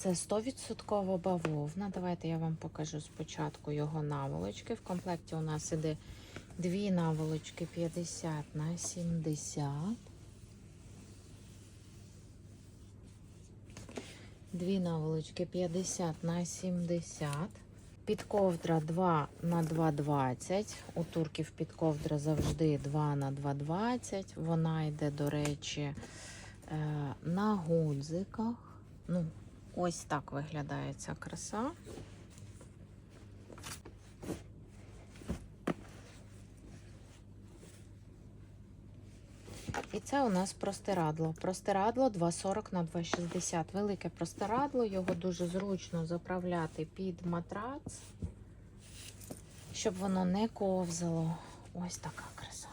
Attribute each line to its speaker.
Speaker 1: Це 100% бавовна. Давайте я вам покажу спочатку його наволочки. В комплекті у нас іде дві наволочки 50 на 70. Дві наволочки 50 на 70. Підковдра 2 на 2,20. У турків підковдра завжди 2 на 2,20. Вона йде, до речі, е, на гудзиках. Ну, ось так виглядає ця краса. І це у нас простирадло. Простирадло 2,40 на 2,60. Велике простирадло, його дуже зручно заправляти під матрац, щоб воно не ковзало. Ось така краса.